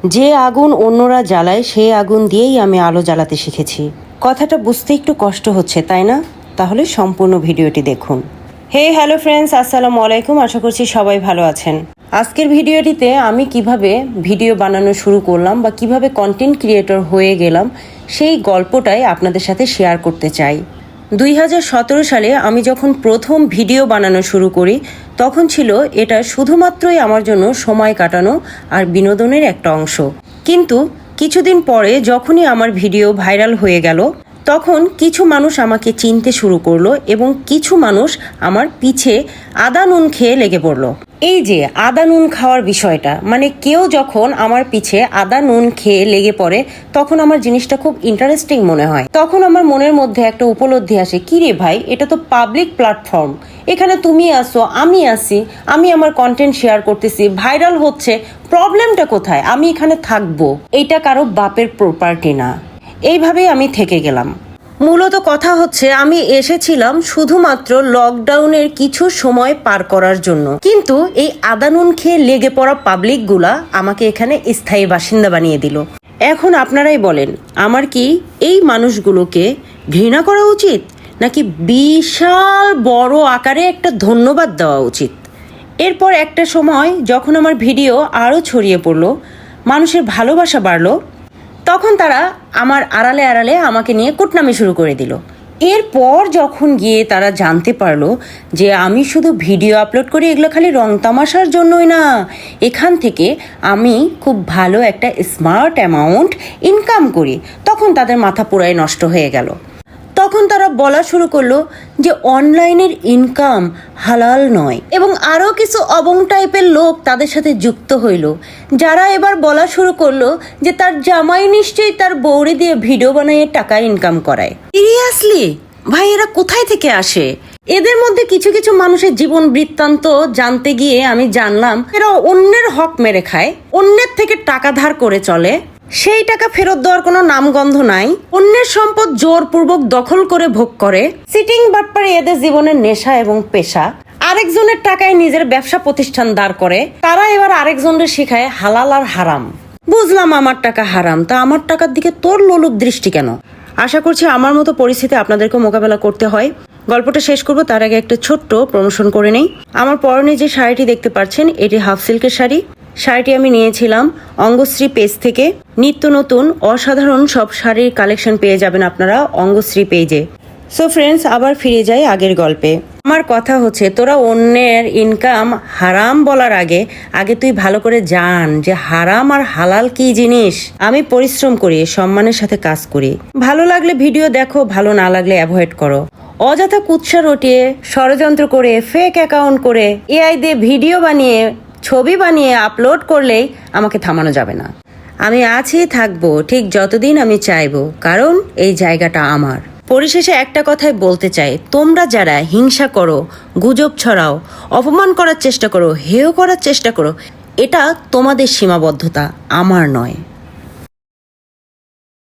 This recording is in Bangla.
যে আগুন অন্যরা জ্বালায়, সেই আগুন দিয়েই আমি আলো জ্বালাতে শিখেছি। কথাটা বুঝতে একটু কষ্ট হচ্ছে, তাই না? তাহলে সম্পূর্ণ ভিডিওটি দেখুন। হে হ্যালো ফ্রেন্ডস, আসসালামু আলাইকুম। আশা করছি সবাই ভালো আছেন। আজকের ভিডিওটিতে আমি কীভাবে ভিডিও বানানো শুরু করলাম বা কীভাবে কন্টেন্ট ক্রিয়েটর হয়ে গেলাম, সেই গল্পটাই আপনাদের সাথে শেয়ার করতে চাই। দুই হাজার সতেরো সালে আমি যখন প্রথম ভিডিও বানানো শুরু করি, তখন ছিল এটা শুধুমাত্রই আমার জন্য সময় কাটানো আর বিনোদনের একটা অংশ। কিন্তু কিছুদিন পরে যখনই আমার ভিডিও ভাইরাল হয়ে গেল, তখন কিছু মানুষ আমাকে চিনতে শুরু করল এবং কিছু মানুষ আমার পিছে আদা নুন খেয়ে লেগে পড়ল। এই যে আদা নুন খাওয়ার বিষয়টা মানে কেউ যখন আমার পিছে আদা নুন খেয়ে লেগে পড়ে, তখন আমার জিনিসটা খুব ইন্টারেস্টিং মনে হয়। তখন আমার মনের মধ্যে একটা উপলব্ধি আসে কি রে ভাই, এটা তো পাবলিক প্ল্যাটফর্ম এখানে তুমি আসো, আমি আসি, আমি আমার কন্টেন্ট শেয়ার করতেছি ভাইরাল হচ্ছে প্রবলেমটা কোথায়? আমি এখানে থাকব। এইটা কারও বাপের প্রপার্টি না। এইভাবেই আমি থেকে গেলাম। মূলত কথা হচ্ছে, আমি এসেছিলাম শুধুমাত্র লকডাউনের কিছু সময় পার করার জন্য। কিন্তু এই আদানুন খেয়ে লেগে পড়া পাবলিকগুলা আমাকে এখানে স্থায়ী বাসিন্দা বানিয়ে দিল। এখন আপনারাই বলেন, আমার কি এই মানুষগুলোকে ঘৃণা করা উচিত? নাকি বিশাল বড় আকারে একটা ধন্যবাদ দেওয়া উচিত? এরপর একটা সময় যখন আমার ভিডিও আরও ছড়িয়ে পড়ল, মানুষের ভালোবাসা বাড়লো তখন তারা আমার আড়ালে আড়ালে আমাকে নিয়ে কুটনামি শুরু করে দিল। এরপর যখন গিয়ে তারা জানতে পারল যে আমি শুধু ভিডিও আপলোড করি, এগুলো খালি রং তামাশার জন্যই না, এখান থেকে আমি খুব ভালো একটা স্মার্ট অ্যামাউন্ট ইনকাম করি, তখন তাদের মাথা পুরাই নষ্ট হয়ে গেল। তখন তারা বলা শুরু করল যে অনলাইনের ইনকাম হালাল নয়। এবং আরও কিছু অবং টাইপের লোক তাদের সাথে যুক্ত হইল, যারা এবার বলা শুরু করল যে তার জামাই নিশ্চয়ই তার বৌরি দিয়ে ভিডিও বানিয়ে টাকা ইনকাম করায়। সিরিয়াসলি ভাই, এরা কোথায় থেকে আসে? এদের মধ্যে কিছু কিছু মানুষের জীবন বৃত্তান্ত জানতে গিয়ে আমি জানলাম, এরা অন্যের হক মেরে খায়, অন্যের থেকে টাকা ধার করে চলে সেই টাকা ফেরত দেওয়ার কোনো নামগন্ধ নাই। অন্যের সম্পদ জোরপূর্বক দখল করে ভোগ করে। সিটিং বাটপারে এদের জীবনের নেশা এবং পেশা। আরেকজনের টাকায় নিজের ব্যবসা প্রতিষ্ঠান দাঁড় করে। তারা এবার আরেকজনের শিখায় হালাল আর হারাম। বুঝলাম আমার টাকা হারাম, তা আমার টাকার দিকে তোর লোলুপ দৃষ্টি কেন? আশা করছি আমার মতো পরিস্থিতি আপনাদেরকে মোকাবেলা করতে হয়। গল্পটা শেষ করব, তার আগে একটা ছোট্ট প্রমোশন করে নেই। আমার পরনে যে শাড়িটি দেখতে পাচ্ছেন, এটি হাফ সিল্কের শাড়ি। শাড়িটি আমি নিয়েছিলাম। অঙ্গশ্রী পেজ থেকে। নিত্য নতুন, অসাধারণ সব শাড়ির কালেকশন পেয়ে যাবেন আপনারা অঙ্গশ্রী পেজে। সো ফ্রেন্ডস আবার ফিরে যাই আগের গল্পে। আমার কথা হচ্ছে, তোরা অন্যের ইনকাম হারাম বলার আগে আগে তুই ভালো করে জান যে হারাম আর হালাল কি জিনিস। আমি পরিশ্রম করি, সম্মানের সাথে কাজ করি। ভালো লাগলে ভিডিও দেখো, ভালো না লাগলে অ্যাভয়েড করো। অযথা কুৎসা রটিয়ে, ষড়যন্ত্র করে ফেক অ্যাকাউন্ট করে এআই দিয়ে ভিডিও বানিয়ে ছবি বানিয়ে আপলোড করলেই আমাকে থামানো যাবে না। আমি আছি, থাকব, ঠিক যতদিন আমি চাইব, কারণ এই জায়গাটা আমার। পরিশেষে একটা কথাই বলতে চাই, তোমরা যারা হিংসা করো, গুজব ছড়াও, অপমান করার চেষ্টা করো, হেয় করার চেষ্টা করো, এটা তোমাদের সীমাবদ্ধতা, আমার নয়।